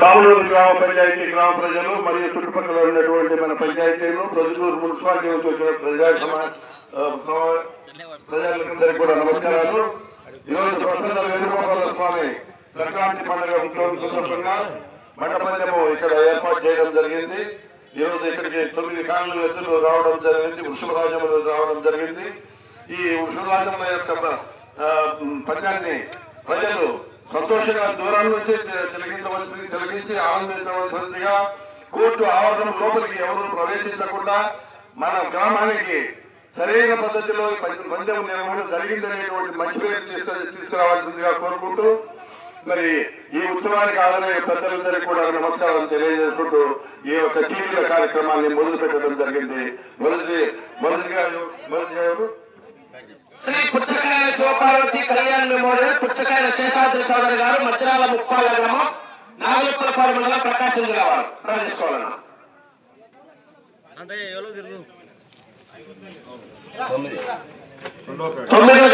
కామలూరు గ్రామ పంచాయతీ గ్రామ ప్రజలు మరియు చుట్టుపక్కల ఉన్నటువంటి మన పంచాయతీలు ప్రజలూరు మున్సిపాలిటీ నుంచి వచ్చిన ప్రజా ప్రజలందరికీ కూడా నమస్కారాలు. ఈరోజు ప్రసన్న వేణుగోపాల స్వామి సంక్రాంతి పండుగ ఉత్సవం సందర్భంగా మండపంచము ఇక్కడ ఏర్పాటు చేయడం జరిగింది. ఈ రోజు ఇక్కడికి తొమ్మిది కాళ్ళు ఎత్తులు రావడం జరిగింది వృషభరాజములు రావడం జరిగింది. ఈ వృషభరాజముల యొక్క పంచాన్ని ప్రజలు సంతోషంగా దూరం నుంచి తిలగించవలసింది తిలగించి ఆనందించవలసిందిగా కోర్టు ఆవరణం లోపలికి ఎవరు ప్రవేశించకుండా మన గ్రామానికి సరైన పద్ధతిలో పంచ- పంచం నిర్వహణ జరిగిందనేటువంటి మంచి పేరు తీసుకురావాల్సిందిగా కోరుకుంటూ మరి ఈ ఉత్సవానికి ఆదరణ ప్రజలందరికీ కూడా నమస్కారం తెలియజేసుకుంటూ ఈ యొక్క టీవీల కార్యక్రమాన్ని మొదలు పెట్టడం జరిగింది. మొదటి మొదటిగా మొదటి గారు? శ్రీ పుచ్చకాయల శివపార్వతి కళ్యాణ్ మెమోరియల్ పుచ్చకాయల శేషాద్రి చౌదరి గారు మధ్యరాల ముప్పాల గ్రామం నాగలపురపాడు మండలం ప్రకాశం జిల్లా వారు. ప్రవేశించుకోవాలన్నా. తొమ్మిదో.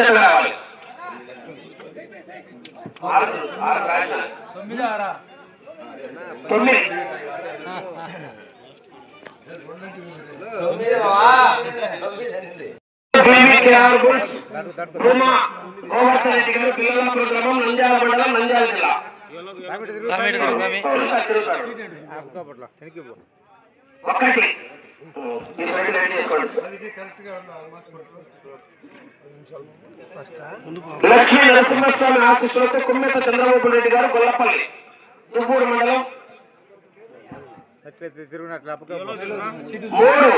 తొమ్మిది రెడ్డి గారు పిల్లల నంద్యాల మండలం నంద్యాల జిల్లా ఒకటి లక్ష్మీ నరసింహస్వామి ఆశీస్సులతో కుమ్మెత చంద్రబాబు రెడ్డి గారు గొల్లపల్లి దుబ్బూరు మండలం తిరుగునట్లు మూడు.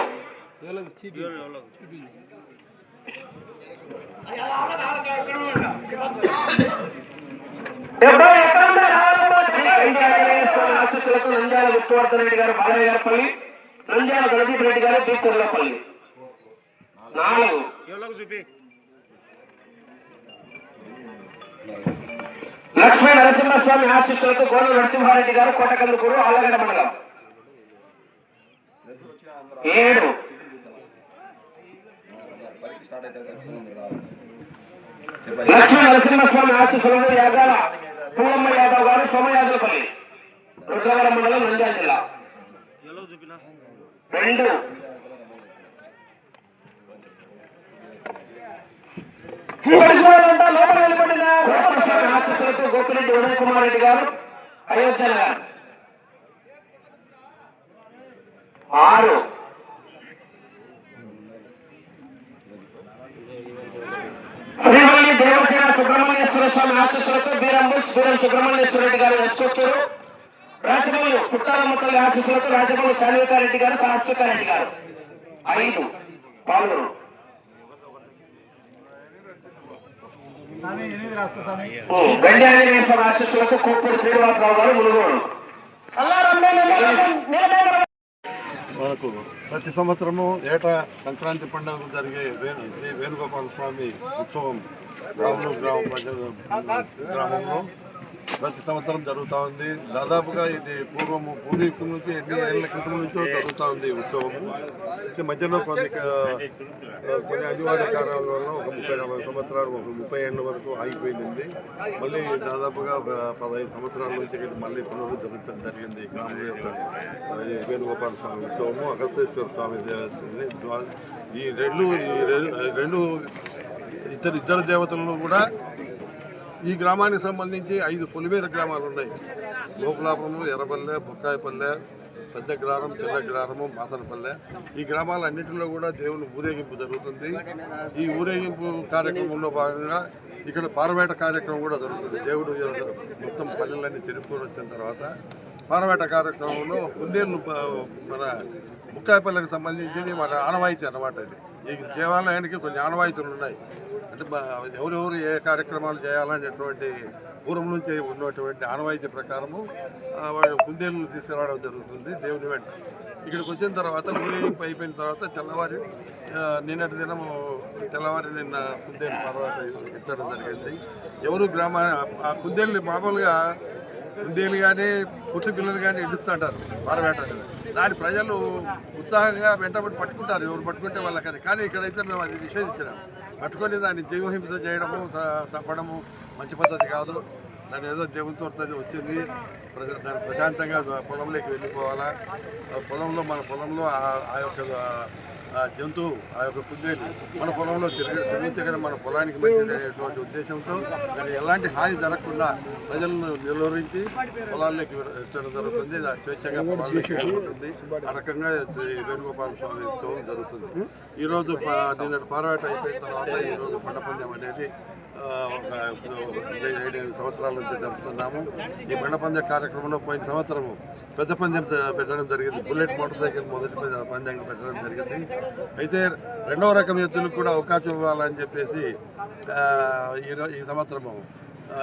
డెబ్బై స్వామి ఆశీస్సులతో నంద్యాల విష్ణువర్ధన్ రెడ్డి గారు బాలయ్య గారి పల్లి నంద్యాల గణదీప్ రెడ్డి గారు బీచర్లపల్లి నాలుగు. ఎవరికి చూపి? లక్ష్మీ నరసింహస్వామి ఆశీస్సులతో గోడ నరసింహారెడ్డి గారు కోటకందుకూరు ఆలగడ్డ మండలం. ఏడు. లక్ష్మీ నరసింహస్వామి ఆశీస్సులతో యాగాల పూలమ్మ యాదవ్ గారు సోమయాజులపల్లి రుద్రవరం మండలం నంద్యాల జిల్లా. రెండు. గోపిరెడ్డి ఉదయ్ కుమార్ రెడ్డి గారు అయోధ్య గారు. ఆరు. శ్రీవల్లి దేవసేన సుబ్రహ్మణ్య స్వామి ఆశీస్సులతో బీరంబుస్ బీరం సుబ్రహ్మణ్యేశ్వర రెడ్డి గారు ఎస్కొత్తూరు రాజమల్లు పుట్టారమ్మ తల్లి ఆశీస్సులతో రాజమల్లు శాన్వికారెడ్డి గారు సాహస్వికారెడ్డి గారు. ఐదు పాల్గొను. గండి ఆంజనేయ స్వామి ఆశీస్సులతో కోప్పూడి శ్రీనివాసరావు గారు మునుగోడు. ప్రతి సంవత్సరము ఏటా సంక్రాంతి పండుగ జరిగే వేణు శ్రీ వేణుగోపాల స్వామి ఉత్సవం రాములు గ్రామ ప్రజల గ్రామంలో. ప్రతి సంవత్సరం జరుగుతూ ఉంది. దాదాపుగా ఇది పూర్వము పూర్వీకుల నుంచి ఎన్ని ఏళ్ళ క్రితం నుంచో జరుగుతూ ఉంది ఉత్సవము మధ్యలో కొన్ని కొన్ని అనివార్య కారణాల వల్ల ఒక ముప్పై నలభై సంవత్సరాలు ఒక ముప్పై ఏళ్ళ వరకు ఆగిపోయింది. మళ్ళీ దాదాపుగా ఒక పదహైదు సంవత్సరాల నుంచి మళ్ళీ పునరుద్ధరించడం జరిగింది. ఈ గ్రామం యొక్క వేణుగోపాల స్వామి ఉత్సవము అగస్తేశ్వర స్వామి ఈ రెండు ఈ రెండు ఇద్దరు ఇద్దరు దేవతలను కూడా ఈ గ్రామానికి సంబంధించి ఐదు పొలిమేర గ్రామాలు ఉన్నాయి. లోపలాపురము ఎర్రపల్లె బుక్కాయపల్లె పెద్ద గ్రామం చిన్న గ్రామము మాసనపల్లె. ఈ గ్రామాలన్నింటిలో కూడా దేవుని ఊరేగింపు జరుగుతుంది. ఈ ఊరేగింపు కార్యక్రమంలో భాగంగా ఇక్కడ పారవేట కార్యక్రమం కూడా జరుగుతుంది. దేవుడు మొత్తం పల్లెలన్నీ తిరుపుకొని వచ్చిన తర్వాత పారవేట కార్యక్రమంలో కుందేళ్ళు మన ముక్కాయపల్లెకి సంబంధించింది మన ఆనవాయితీ అన్నమాట ఇది. ఈ దేవాలయానికి కొన్ని ఆనవాయితీలు ఉన్నాయి. అంటే ఎవరెవరు ఏ కార్యక్రమాలు చేయాలనేటువంటి పూర్వం నుంచి ఉన్నటువంటి ఆనవాయితీ ప్రకారము వాళ్ళు కుందేళ్ళు తీసుకురావడం జరుగుతుంది దేవుని వెంట. ఇక్కడికి వచ్చిన తర్వాత ఊరేగింపు అయిపోయిన తర్వాత తెల్లవారి నిన్నటి దినము తెల్లవారి నిన్న కుందేలు పర్వాత ఇచ్చడం జరిగింది. ఎవరు గ్రామ ఆ కుందేళ్ళు మామూలుగా కుందేలు కానీ పుట్టి పిల్లలు కానీ ఇడుస్తుంటారు పారవేట దాని ప్రజలు ఉత్సాహంగా వెంటబడి పట్టుకుంటారు ఎవరు పట్టుకుంటే వాళ్ళకని కానీ ఇక్కడైతే మేము అది నిషేధించినాం. పట్టుకొని దాన్ని జీవహింస చేయడము చ- చంపడము మంచి పద్ధతి కాదు. దాని ఏదో దేవునితో వచ్చింది. ప్రజ దాని ప్రశాంతంగా పొలంలోకి వెళ్ళిపోవాలా. పొలంలో మన పొలంలో ఆ- ఆ యొక్క జంతువు ఆ యొక్క కుందేలు మన పొలంలో తిరిగి తిరిగితే మన పొలానికి మంచిది అనేటువంటి ఉద్దేశంతో దాన్ని ఎలాంటి హాని జరగకుండా ప్రజలను నిలువరించి పొలాల్లోకి ఇచ్చడం జరుగుతుంది. స్వేచ్ఛగా పొలాల్లోకి ఆ రకంగా శ్రీ వేణుగోపాల స్వామి ఉత్సవం జరుగుతుంది. ఈరోజు నిన్నటి పారాట అయిపోయిన తర్వాత ఈరోజు పండ అనేది ఏడు ఏడు సంవత్సరాల నుంచి జరుపుతున్నాము. ఈ బండ పందెం కార్యక్రమంలో పోయిన సంవత్సరము పెద్ద పందెం పెట్టడం జరిగింది. బుల్లెట్ మోటార్ సైకిల్ మొదటి పందెం- పెట్టడం జరిగింది. అయితే రెండవ రకం ఎద్దులకు కూడా అవకాశం ఇవ్వాలని చెప్పేసి ఈ సంవత్సరము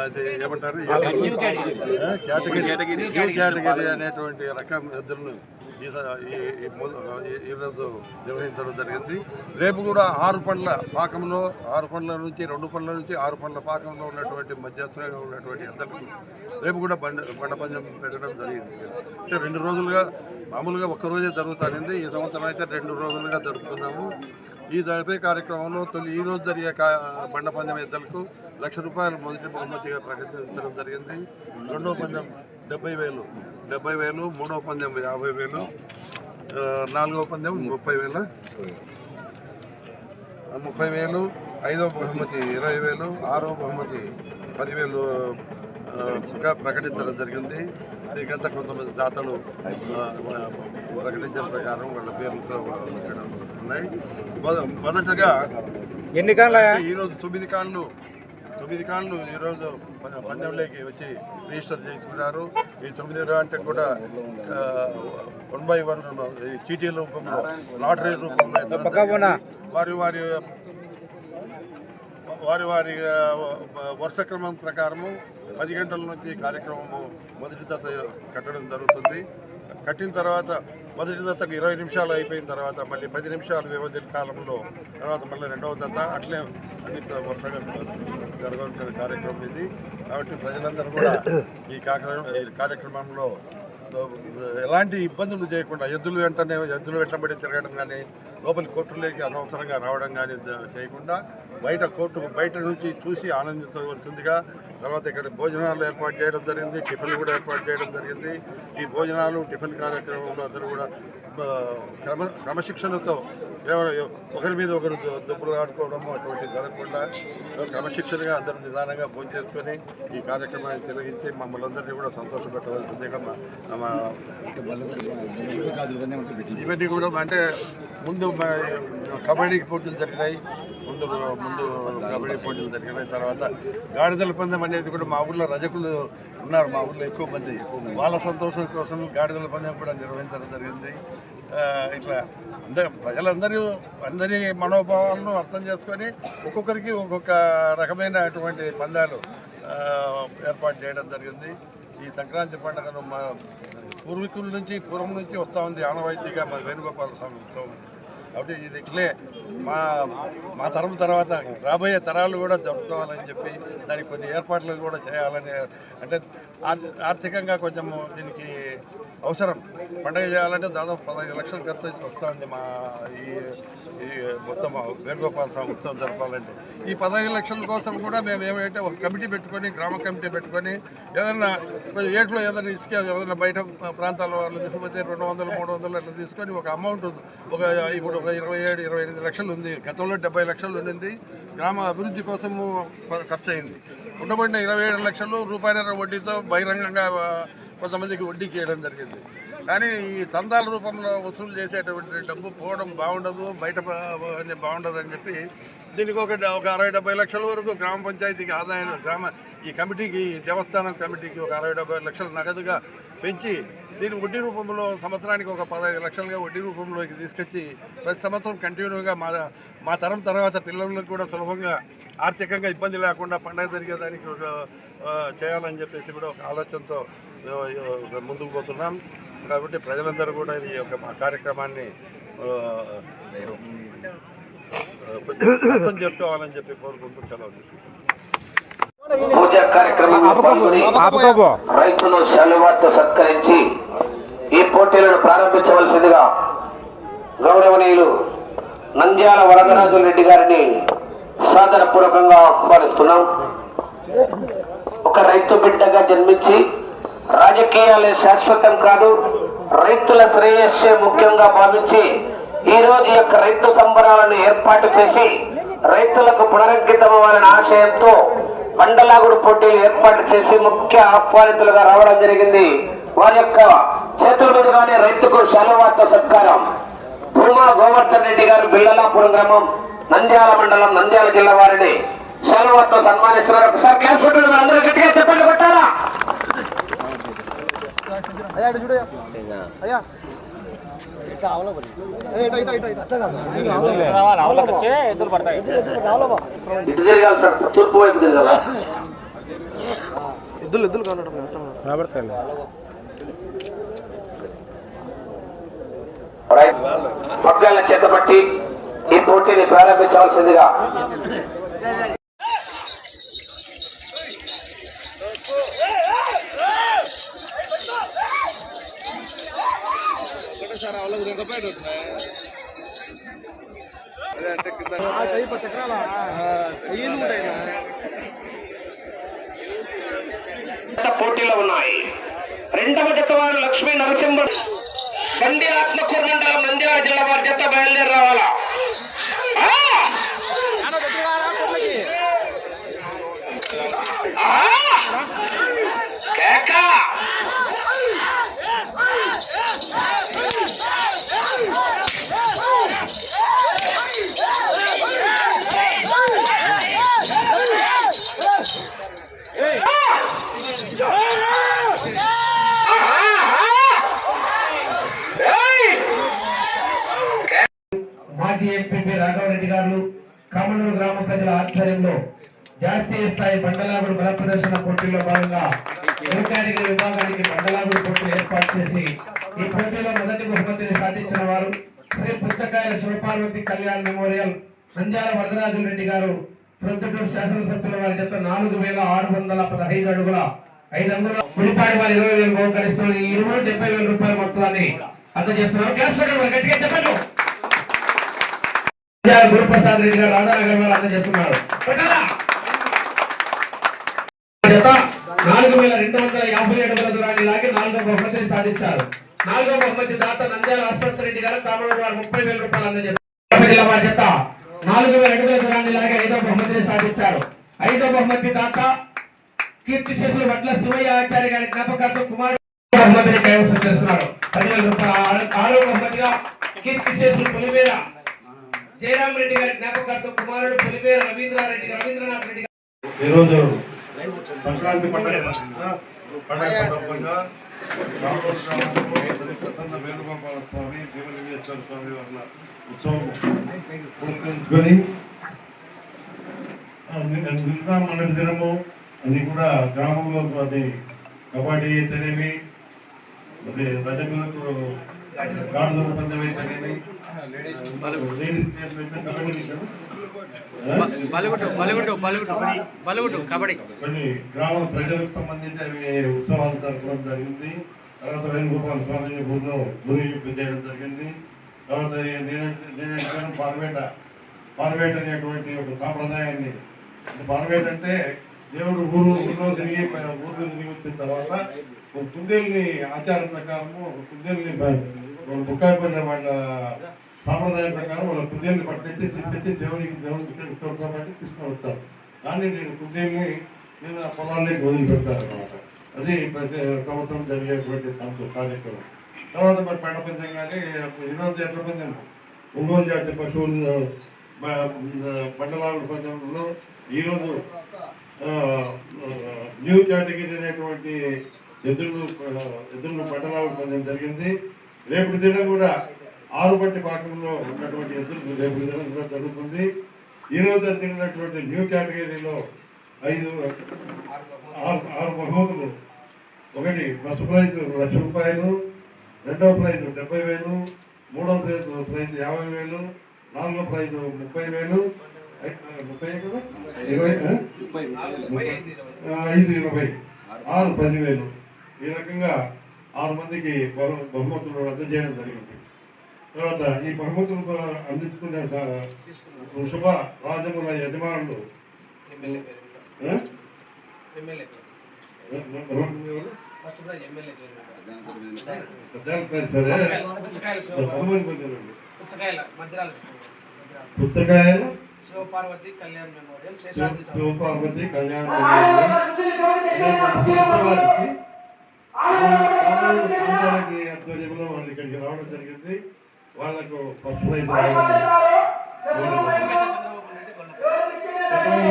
అది ఏమంటారు? కేటగిరీ. కేటగిరీ అనేటువంటి రకం ఎద్దులను ఈరోజు నిర్వహించడం జరిగింది. రేపు కూడా ఆరు పండ్ల పాకంలో ఆరు పండ్ల నుంచి రెండు పండ్ల నుంచి ఆరు పండ్ల పాకంలో ఉన్నటువంటి మధ్యస్థంగా ఉన్నటువంటి ఎద్దలకు రేపు కూడా బండ బండపంజం పెట్టడం జరిగింది. అంటే రెండు రోజులుగా మామూలుగా ఒక్క రోజే జరుగుతుంది ఈ సంవత్సరం అయితే రెండు రోజులుగా జరుపుకున్నాము. ఈ జరిపే కార్యక్రమంలో తొలి ఈ రోజు జరిగే కా- బండ పందెం ఎద్దలకు లక్ష రూపాయలు మొదటి బహుమతిగా ప్రకటించడం జరిగింది. రెండో పందెం డెబ్బై వేలు. డెబ్బై వేలు మూడవ పందెం యాభై వేలు ఆ, నాలుగవ పందెం ముప్పై వేలు. ముప్పై వేలు ఐదవ బహుమతి ఇరవై వేలు ఆరవ బహుమతి పదివేలు గా ప్రకటించడం జరిగింది. దీనికంతా కొంతమంది దాతలు ప్రకటించిన ప్రకారం వాళ్ళ పేర్లతో ఉన్నాయి. మొద- మొదటగా ఎన్ని కాళ్ళ ఈరోజు తొమ్మిది కాళ్ళు తొమ్మిది కాళ్ళు ఈరోజు పందెంలోకి వచ్చి రిజిస్టర్ చేసుకున్నారు ఈ తొమ్మిది అంటే కూడా వన్ బై వన్ చీటీ రూపంలో లాటరీ రూపంలో. వారి వారి వారి వారి వరుస క్రమం ప్రకారము పది గంటల నుంచి కార్యక్రమము మొదటి దత్త కట్టడం జరుగుతుంది. కట్టిన తర్వాత మొదటి దత్తకు ఇరవై నిమిషాలు అయిపోయిన తర్వాత మళ్ళీ పది నిమిషాలు వ్యవధి కాలంలో తర్వాత మళ్ళీ రెండవ దత్త అట్లే అన్ని వరుసగా జరగాల్సిన కార్యక్రమం ఇది. కాబట్టి ప్రజలందరూ కూడా ఈ కార్యక్రమం ఈ కార్యక్రమంలో ఎలాంటి ఇబ్బందులు చేయకుండా ఎద్దులు వెంటనే ఎద్దులు వెంటబడి తిరగడం కానీ లోపలి కోర్టులోకి అనవసరంగా రావడం కానీ చేయకుండా బయట కోర్టు బయట నుంచి చూసి ఆనందించవలసిందిగా తర్వాత ఇక్కడ భోజనాలు ఏర్పాటు చేయడం జరిగింది టిఫిన్లు కూడా ఏర్పాటు చేయడం జరిగింది. ఈ భోజనాలు టిఫిన్ కార్యక్రమంలో అందరూ కూడా క్రమ క్రమశిక్షణతో ఎవరు ఒకరి మీద ఒకరు దుప్పులు దుబ్బులు ఆడుకోవడము అటువంటి జరగకుండా క్రమశిక్షణగా అందరూ నిదానంగా భోజనం చేసుకొని ఈ కార్యక్రమాన్ని తిరిగించి మమ్మల్ని అందరినీ కూడా సంతోషపెట్టవలసిందిగా మా ఇవన్నీ కూడా అంటే ముందు కబడ్డీ పోటీలు జరిగినాయి. ముందు ముందు కబడ్డీ పోటీలు జరిగినాయి. తర్వాత గాడిదల పందెం అనేది కూడా మా ఊళ్ళో రజకులు ఉన్నారు. మా ఊళ్ళో ఎక్కువ మంది. వాళ్ళ సంతోషం కోసం గాడిదల పందెం కూడా నిర్వహించడం జరిగింది. ఇట్లా అందరూ ప్రజలందరూ అందరి మనోభావాలను అర్థం చేసుకొని ఒక్కొక్కరికి ఒక్కొక్క రకమైనటువంటి పందాలు ఏర్పాటు చేయడం జరిగింది. ఈ సంక్రాంతి పండుగను మా పూర్వీకుల నుంచి పూర్వం నుంచి వస్తూ ఉంది. ఆనవాయితీగా మా వేణుగోపాల స్వామి ఉత్సవం కాబట్టి ఇది ఇట్లే మా మా తరం తర్వాత రాబోయే తరాలు కూడా జరుపుకోవాలని చెప్పి దానికి కొన్ని ఏర్పాట్లు కూడా చేయాలని అంటే ఆర్థికంగా కొంచెము దీనికి అవసరం. పండగ చేయాలంటే దాదాపు పదహైదు లక్షలు ఖర్చు అయితే వస్తూ మా ఈ ఈ మొత్తం వేణుగోపాల స్వామి ఉత్సవం జరపాలంటే. ఈ పదహైదు లక్షల కోసం కూడా మేము ఏమంటే ఒక కమిటీ పెట్టుకొని గ్రామ కమిటీ పెట్టుకొని ఏదన్నా ఏట్లో ఏదైనా ఇసుక ఏదైనా బయట ప్రాంతాల వాళ్ళు తీసుకుపోతే రెండు వందలు మూడు వందలు అట్లా తీసుకొని ఒక అమౌంట్ ఒక ఇప్పుడు ఒక ఇరవై ఏడు ఇరవై ఎనిమిది లక్షలు ఉంది. గతంలో డెబ్బై లక్షలు ఉండింది. గ్రామ అభివృద్ధి కోసము ఖర్చు అయింది ఉండబడిన ఇరవై ఏడు లక్షలు రూపాయల వడ్డీతో బహిరంగంగా కొంతమందికి వడ్డీకి చేయడం జరిగింది. కానీ ఈ చందాల రూపంలో వసూలు చేసేటువంటి డబ్బు పోవడం బాగుండదు బయట బాగుండదు అని చెప్పి దీనికి ఒక ఒక అరవై డెబ్బై లక్షల వరకు గ్రామ పంచాయతీకి ఆదాయం గ్రామ ఈ కమిటీకి దేవస్థానం కమిటీకి ఒక అరవై డెబ్బై లక్షలు నగదుగా పెంచి దీని వడ్డీ రూపంలో సంవత్సరానికి ఒక పదహైదు లక్షలుగా వడ్డీ రూపంలోకి తీసుకొచ్చి ప్రతి సంవత్సరం కంటిన్యూగా మా మా తరం తర్వాత పిల్లలకు కూడా సులభంగా ఆర్థికంగా ఇబ్బంది లేకుండా పండగ జరిగేదానికి ఒక చేయాలని చెప్పేసి కూడా ఒక ఆలోచనతో ముందుకు పోతున్నాం. కాబట్టి ప్రజలందరూ కూడా ఈ యొక్క మా కార్యక్రమాన్ని అర్థం చేసుకోవాలని చెప్పి కోరుకుంటూ సెలవు పూజా కార్యక్రమంలో పాల్గొని రైతులు శాలువాతో సత్కరించి ఈ పోటీలను ప్రారంభించవలసిందిగా గౌరవనీయులు నంద్యాల వరదరాజు రెడ్డి గారిని సాదరపూర్వకంగా ఆహ్వానిస్తున్నాం. ఒక రైతు బిడ్డగా జన్మించి రాజకీయాలే శాశ్వతం కాదు. రైతుల శ్రేయస్సే ముఖ్యంగా భావించి ఈ రోజు యొక్క రైతు సంబరాలను ఏర్పాటు చేసి రైతులకు పునరంకితం ఆశయంతో మండలాగుడు పోటీలు ఏర్పాటు చేసి ముఖ్య ఆహ్వానితులుగా రావడం జరిగింది. వారి యొక్క చేతుల మీదుగానే రైతుకు శాలవార్త సత్కారం. భూమా గోవర్ధన్ రెడ్డి గారు బిల్లలాపురం గ్రామం నంద్యాల మండలం నంద్యాల జిల్లా వారిని శాలవార్తో సన్మానిస్తున్నారు. ఒకసారి క్లాస్ అందరూ గట్టిగా చెప్పండి కొట్టాలా ఇటు తిరగాలి సార్ తూర్పు వైపు తిరగాల? చేతబట్టి ఈ పోటీని ప్రారంభించవలసిందిగా పోటీలో ఉన్నాయి. రెండవ జత వారు లక్ష్మీ నరసింహ నంది ఆత్మకూరు మండలం నంద్యాల జిల్లా వారి జత బయలుదేరి రావాలా ఆ! ఆ! కేక! ఆహా! ఏయ్! మాజీ ఎంపీ రాఘవరెడ్డి గారు కమలూరు గ్రామ ప్రజల ఆధ్వర్యంలో జాతీయ స్థాయి బండలాగుడు బల ప్రదర్శన పోటీల్లో భాగంగా కేటగిరీ విభాగానికి బండలాగుడు పోటీలు ఏర్పాటు చేసి ఈ పోటీలో మొదటి బహుమతిని సాధించిన వారు శ్రీ పుచ్చకాయల శివపార్వతి కళ్యాణ్ మెమోరియల్ నంద్యాల వరదరాజు రెడ్డి గారు ప్రొద్దుటూరు శాసనసభ్యుల వారి చెత్త నాలుగు వేల ఆరు వందల పదహైదు అడుగుల ఐదు అంగుల ముడిపాడి వారి ఇరవై వేలు బహుకరిస్తున్న ఈ ఇరవై డెబ్బై వేల రూపాయల మొత్తాన్ని అందజేస్తున్నారు. క్లాస్ గట్టిగా చెప్పండి. గురుప్రసాద్ రెడ్డి గారు ఆధార్ గారు అందరూ చెప్తున్నారు. జత నాలుగు వేల రెండు వందల యాభై ఏడు అడుగుల దూరాన్ని లాగి నాలుగో బహుమతిని సాధించారు. నాలుగో బహుమతి దాత నంద్యాల ఆసుపత్రి రెడ్డి గారు కామరాజు గారు ముప్పై వేల రూపాయలు అందజేస్తారు జిల్లా వారి జత నాలుగు వేల అడుగుల దూరాన్ని లాగి ఐదో బహుమతిని సాధించారు. ఐదో బహుమతి దాత కీర్తి శిశులు వడ్ల శివయ్య ఆచార్య గారి జ్ఞాపకార్థం కుమారు బహుమతిని కైవసం చేస్తున్నారు పదివేల రూపాయల ఆరో- ఆరో బహుమతిగా కీర్తి శిశులు పులివేల జయరాం రెడ్డి గారి జ్ఞాపకార్థం కుమారుడు పులిపేరు రవీంద్రారెడ్డి రవీంద్రనాథ్ రెడ్డి ఈరోజు సంక్రాంతి పండుగ. పండుగ సందర్భంగా రామోజు గ్రామంలో ప్రసన్న వేణుగోపాల స్వామి శివలింగేశ్వర స్వామి వారి ఉత్సవం పురస్కరించుకొని ఆ, నిన్న నిన్న దినము అది కూడా గ్రామంలో అది కబడ్డీ అయితేనేమి మరి రజకులకు గాడుదల పందెం అయితేనేమి లేడీస్ గేమ్ అయితే కబడ్డీ కబడ్డీ కొన్ని గ్రామ ప్రజలకు సంబంధించి అవి ఉత్సవాలు జరపడం జరిగింది. తర్వాత వేణుగోపాల స్వామి ఊళ్ళో భూమి చేయడం జరిగింది. తర్వాత నేను పార్వేట పార్వేట అనేటువంటి ఒక సాంప్రదాయాన్ని. అంటే పార్వేట అంటే దేవుడు ఊరు ఊళ్ళో తిరిగి ఊరు తిరిగి వచ్చిన తర్వాత ఒక కుందేల్ని ఆచారం ప్రకారము ఒక కుందేల్ని బుక్కాయిపోయిన వాళ్ళ సాంప్రదాయం ప్రకారం వాళ్ళ కుందేల్ని పట్టుకొచ్చి తీసుకొచ్చి దేవునికి దేవునికి తీసుకొస్తాం కాబట్టి తీసుకొని వస్తారు. కానీ నేను కుందేల్ని నేను ఆ పొలాన్ని వదిలిపెడతాను అనమాట అది ప్రతి సంవత్సరం జరిగేటువంటి సంతో కార్యక్రమం. తర్వాత మరి పెండ పంచం కానీ ఈరోజు ఎట్ల పంచం ఒంగోలు జాతి పశువులు పండలాగుడు పంచంలో ఈరోజు న్యూ కేటగిరీ అనేటువంటి ఎదురు ఎదురు పండలాగుడు పంచం జరిగింది. రేపు దినం కూడా ఆరుపట్టి పాకంలో ఉన్నటువంటి ఎదురు కూడా జరుగుతుంది. ఈ రోజు జరిగినటువంటి న్యూ కేటగిరీలో ఐదు ఆరు బహుమతులు ఒకటి ఫస్ట్ ప్రైజ్ లక్ష రూపాయలు రెండవ ప్రైజ్ డెబ్బై వేలు మూడవ ప్రైజ్ ప్రైజ్ యాభై వేలు నాలుగో ప్రైజ్ ముప్పై వేలు. ముప్పై కదా? ఇరవై ఐదు ఇరవై. ఆరు పదివేలు. ఈ రకంగా ఆరు మందికి బహు బహుమతులు అందజేయడం జరిగింది. తర్వాత ఈ బహుమతులు అందించుకునే శుభ రాజ్యముల యజమానులు పుచ్చకాయల శివపార్వతి కళ్యాణ్ మెమోరియల్. శివపార్వతి కళ్యాణ ఆధ్వర్యంలో వాళ్ళు ఇక్కడికి రావడం జరిగింది వాళ్ళకు ఫస్ట్ ప్రైజ్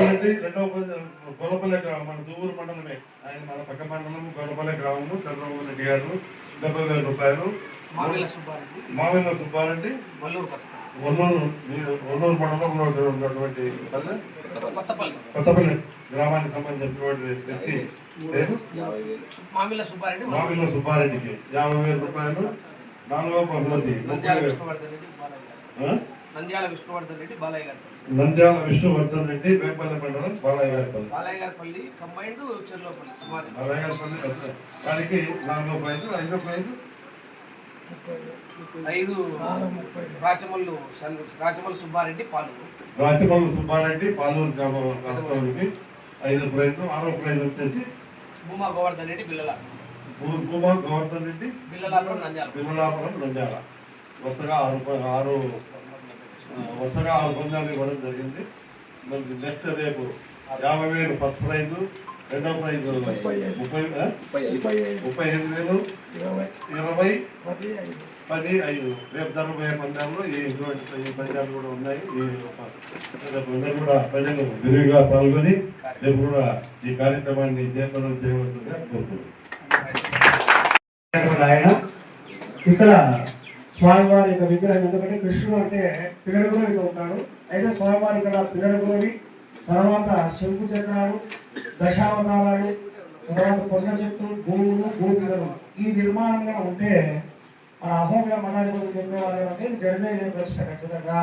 రెడ్డి రెండవ గొల్లపల్లి గ్రామం మన దువ్వూరు మండలమే. ఆయన మన పక్క మండలం గొల్లపల్లి గ్రామము. చంద్రబాబు రెడ్డి గారు డెబ్బై వేల రూపాయలు. మామిళ్ళ సుబ్బారెడ్డి. ఒన్నూరు ఒన్నూరు మండలంలో ఉన్నటువంటి పల్లె? కొత్తపల్లి. కొత్తపల్లి గ్రామానికి సంబంధించినటువంటి వ్యక్తి. పేరు మామిళ్ళ సుబ్బారెడ్డి. మామిళ్ళ సుబ్బారెడ్డికి యాభై వేల రూపాయలు. నాలుగో బహుమతి నంద్యాల. విష్ణువర్ధన్ రెడ్డి బాలయ్య గారు? నంద్యాల విష్ణువర్ధన్ రెడ్డి వేపల్లి మండలం బాలయ్య గారిపల్లి బాలయ్య గారి పల్లి కంబైన్డ్ చెర్లోపల్లి బాలయ్య గారిపల్లి. వారికి నాలుగో ప్రైజు ఐదో ప్రైజు? ఐదు రాచమల్లు సుబ్బారెడ్డి పాలు రాచమల్లి సుబ్బారెడ్డి పాలూరు గ్రామ ఐదో ప్రైజు ఆరో ప్రైజ్ వచ్చేసి భూమా గోవర్ధన్ రెడ్డి బిల్లల భూమా గోవర్ధన్ రెడ్డి బిల్లలాపురం నంద్యాల. వరుసగా ఆరు ఆరు వరుసగా ఆరు పందాలు ఇవ్వడం జరిగింది. మరి నెక్స్ట్ రేపు యాభై వేలు ఫస్ట్ ప్రైజ్ రెండో ప్రైజ్ ముప్పై? ముప్పై ఐదు. వేలు ఇరవై. పది ఐదు. రేపు జరగబోయే పందాల్లో ఈ ఇటువంటి ఈ పందాలు కూడా ఉన్నాయి ఈ రేపు అందరూ కూడా ప్రజలు విరివిగా పాల్గొని రేపు కూడా ఈ కార్యక్రమాన్ని జయప్రదం చేయవలసిందిగా కోరుతున్నాను ఆయన. ఇక్కడ స్వామివారి యొక్క విగ్రహం ఎందుకంటే కృష్ణుడు అంటే పిల్లడుగులోని ఉంటాడు అయితే స్వామివారి ఇక్కడ పిల్లడుగులోని తర్వాత శంకు చక్రాలు దశావతారాలు తర్వాత కొండ చెట్టు భూములు భూపిల్లలు ఈ నిర్మాణంగా ఉంటే మన అహోబిల మఠాధిపతి చెప్పేవారు ఏమంటే ఇది జడమేజయ ప్రతిష్ట ఖచ్చితంగా.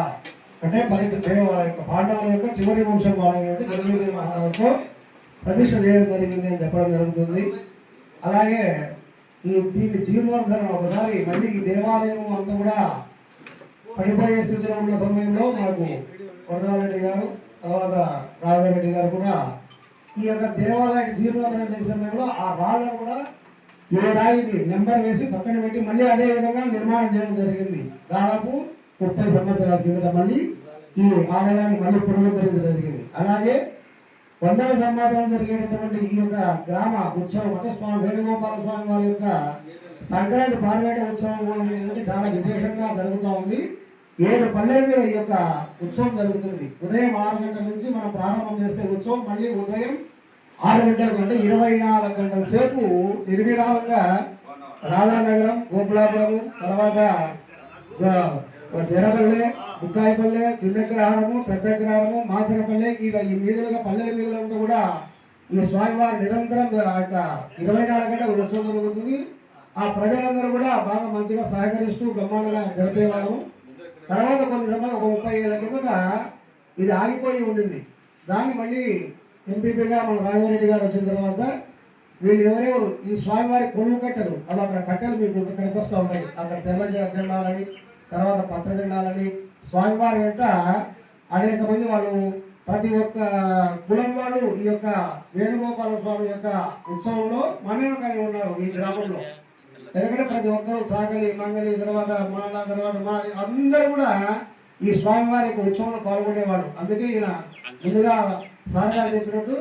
అంటే మరి వాళ్ళ యొక్క పాండవుల యొక్క చివరి వంశం వాళ్ళ జడమేజయ మహారాజుతో ప్రతిష్ట చేయడం జరిగింది అని చెప్పడం జరుగుతుంది. అలాగే ఈ దీని జీర్ణోద్ధరణ ఒకసారి మళ్ళీ ఈ దేవాలయం అంతా కూడా పడిపోయే స్థితిలో ఉన్న సమయంలో మాకు వరదారెడ్డి గారు తర్వాత రాఘవరెడ్డి గారు కూడా ఈ యొక్క దేవాలయానికి జీర్ణోద్ధరణ చేసే సమయంలో ఆ రాళ్ళను కూడా ఏ నెంబర్ వేసి పక్కన పెట్టి మళ్ళీ అదే విధంగా నిర్మాణం చేయడం జరిగింది. దాదాపు ముప్పై సంవత్సరాల కిందట మళ్ళీ ఈ ఆలయాన్ని మళ్ళీ పునరుద్ధరించడం జరిగింది. అలాగే వందల సంవత్సరం జరిగేటటువంటి ఈ యొక్క గ్రామ ఉత్సవం అంటే స్వామి వేణుగోపాల స్వామి వారి యొక్క సంక్రాంతి పార్వేట ఉత్సవం అనేది చాలా విశేషంగా జరుగుతూ ఉంది. ఏడు పల్లెల మీద ఈ యొక్క ఉత్సవం జరుగుతుంది. ఉదయం ఆరు గంటల నుంచి మనం ప్రారంభం చేస్తే ఉత్సవం మళ్ళీ ఉదయం ఆరు గంటలకు అంటే ఇరవై నాలుగు గంటల సేపు నిర్విరామంగా రాధానగరం గోపులాపురం తర్వాత ఎర్రపల్లె బుక్కాయిపల్లె చిన్నగ్రహారము పెద్దగ్రహారము మాచనపల్లె ఇలా ఈ మీదులుగా పల్లెల మీదులంతా కూడా ఈ స్వామివారి నిరంతరం ఆ యొక్క ఇరవై నాలుగు గంటల ఉత్సవం జరుగుతుంది. ఆ ప్రజలందరూ కూడా బాగా మంచిగా సహకరిస్తూ బ్రహ్మాండంగా జరిపేవాళ్ళము. తర్వాత కొన్ని సమయం ఒక ముప్పై ఏళ్ళ కిందట ఇది ఆగిపోయి ఉండింది. దాన్ని మళ్ళీ ఎంపీపీగా మన రాఘవరెడ్డి గారు వచ్చిన తర్వాత వీళ్ళు ఎవరెవరు ఈ స్వామివారి కొలువు కట్టలు అవి అక్కడ కట్టెలు మీకు కనిపిస్తూ ఉన్నాయి. అక్కడ తెల్ల జెండాలని తర్వాత పచ్చ జెండాలని స్వామివారి వెంట అనేక మంది వాళ్ళు ప్రతి ఒక్క కులం వాళ్ళు ఈ యొక్క వేణుగోపాల స్వామి యొక్క ఉత్సవంలో మమేమకాయ ఉన్నారు ఈ గ్రామంలో. ఎందుకంటే ప్రతి ఒక్కరు చాకలి మంగలి తర్వాత మాల తర్వాత మాది అందరూ కూడా ఈ స్వామివారి యొక్క ఉత్సవంలో పాల్గొనేవాడు అందుకే ఈయన ముందుగా సార్ చెప్పినట్టు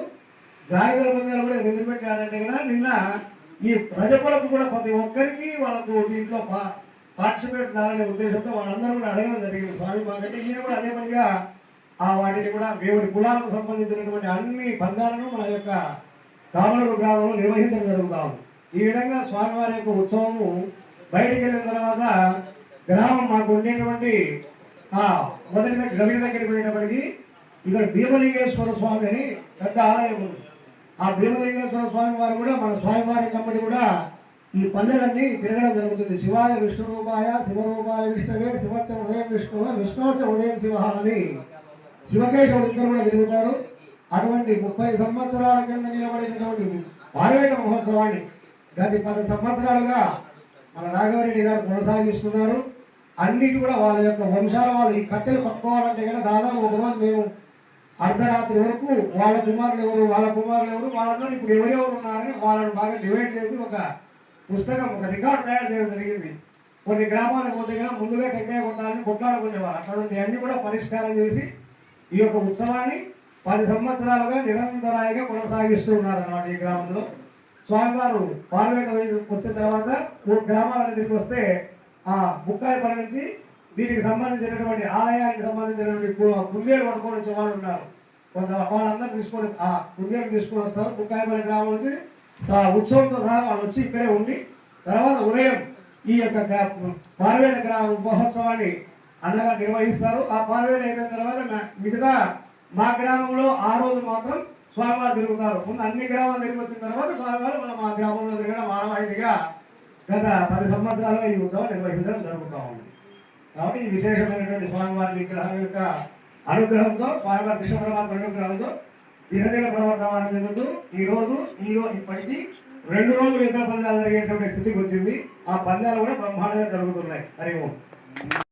గాడిదల పందాలు కూడా ఎందుకు కదా నిన్న ఈ ప్రజలకు కూడా ప్రతి ఒక్కరికి వాళ్ళకు దీంట్లో పా పార్టిసిపేట్ కావాలనే ఉద్దేశంతో వాళ్ళందరూ కూడా అడగడం జరిగింది. స్వామి మాకంటే ఈయన కూడా అదే పనిగా ఆ వాటిని కూడా దేవుడి కులాలకు సంబంధించినటువంటి అన్ని పందాలను మన యొక్క కామలూరు గ్రామంలో నిర్వహించడం జరుగుతా ఈ విధంగా స్వామివారి యొక్క ఉత్సవము బయటికి వెళ్ళిన తర్వాత గ్రామం మాకు ఉండేటువంటి ఆ మొదటి దగ్గర గవిడి దగ్గరికి పోయేటప్పటికి ఇక్కడ భీమలింగేశ్వర స్వామి అని పెద్ద ఆలయం ఉంది. ఆ భీమలింగేశ్వర స్వామి వారు కూడా మన స్వామివారి కమిటీ కూడా ఈ పల్లెలన్నీ తిరగడం జరుగుతుంది. శివాయ విష్ణు రూపాయ శివరూపాయ విష్ణువే శివచ్చ ఉదయం విష్ణు విష్ణువచ్చ ఉదయం శివ అని శివకేశవుడు ఇద్దరు కూడా తిరుగుతారు. అటువంటి ముప్పై సంవత్సరాల కింద నిలబడినటువంటి పార్వేట మహోత్సవాన్ని గత పది సంవత్సరాలుగా మన రాఘవరెడ్డి గారు కొనసాగిస్తున్నారు. అన్నిటి కూడా వాళ్ళ యొక్క వంశాల వాళ్ళు ఈ కట్టెలు పట్టుకోవాలంటే కనుక దాదాపు ఒక రోజు మేము అర్ధరాత్రి వరకు వాళ్ళ కుమారులు ఎవరు వాళ్ళ కుమారులు ఎవరు వాళ్ళందరూ ఇప్పుడు ఎవరెవరు ఉన్నారని వాళ్ళని బాగా డివైడ్ చేసి ఒక పుస్తకం ఒక రికార్డు తయారు చేయడం జరిగింది. కొన్ని గ్రామాలకు పోతే ముందుగా టెంకాయ కొట్టాలని కొట్లాడుకునేవారు అటువంటి అన్ని కూడా పరిష్కారం చేసి ఈ యొక్క ఉత్సవాన్ని పది సంవత్సరాలుగా నిరంతరాయంగా కొనసాగిస్తూ ఉన్నారన్నమాట ఈ గ్రామంలో. స్వామివారు పార్వేట వచ్చిన తర్వాత గ్రామాలను తిరిగి వస్తే ఆ బుక్కాయపల్లి నుంచి దీనికి సంబంధించినటువంటి ఆలయానికి సంబంధించినటువంటి కుందేలు పట్టుకొని వచ్చే వాళ్ళు ఉన్నారు. కొంత వాళ్ళందరూ తీసుకొని ఆ కుందేలు తీసుకొని వస్తారు. బుక్కాయపల్లి గ్రామం నుంచి ఉత్సవంతో సహా వాళ్ళు వచ్చి ఇక్కడే ఉండి తర్వాత ఉదయం ఈ యొక్క గ్రా- పార్వేట గ్రామ మహోత్సవాన్ని అండగా నిర్వహిస్తారు. ఆ పార్వేట అయిపోయిన తర్వాత మిగతా మా గ్రామంలో ఆ రోజు మాత్రం స్వామివారు తిరుగుతారు. ముందు అన్ని గ్రామాలు తిరిగి వచ్చిన తర్వాత స్వామివారు మన మా గ్రామంలో తిరగడం ఆనవాయితీగా గత పది సంవత్సరాలుగా ఈ ఉత్సవం నిర్వహించడం జరుగుతూ ఉంది. కాబట్టి ఈ విశేషమైనటువంటి స్వామివారి విగ్రహం యొక్క అనుగ్రహంతో స్వామివారి కృష్ణ పరమాత్మ అనుగ్రహంతో దినదిన ప్రవర్తమానం చెందుతూ ఈ రోజు ఈ రోజు ఇప్పటికీ రెండు రోజులు ఇతర పందాలు జరిగేటువంటి స్థితికి వచ్చింది. ఆ పందాలు కూడా బ్రహ్మాండంగా జరుగుతున్నాయి. హరి ఓం.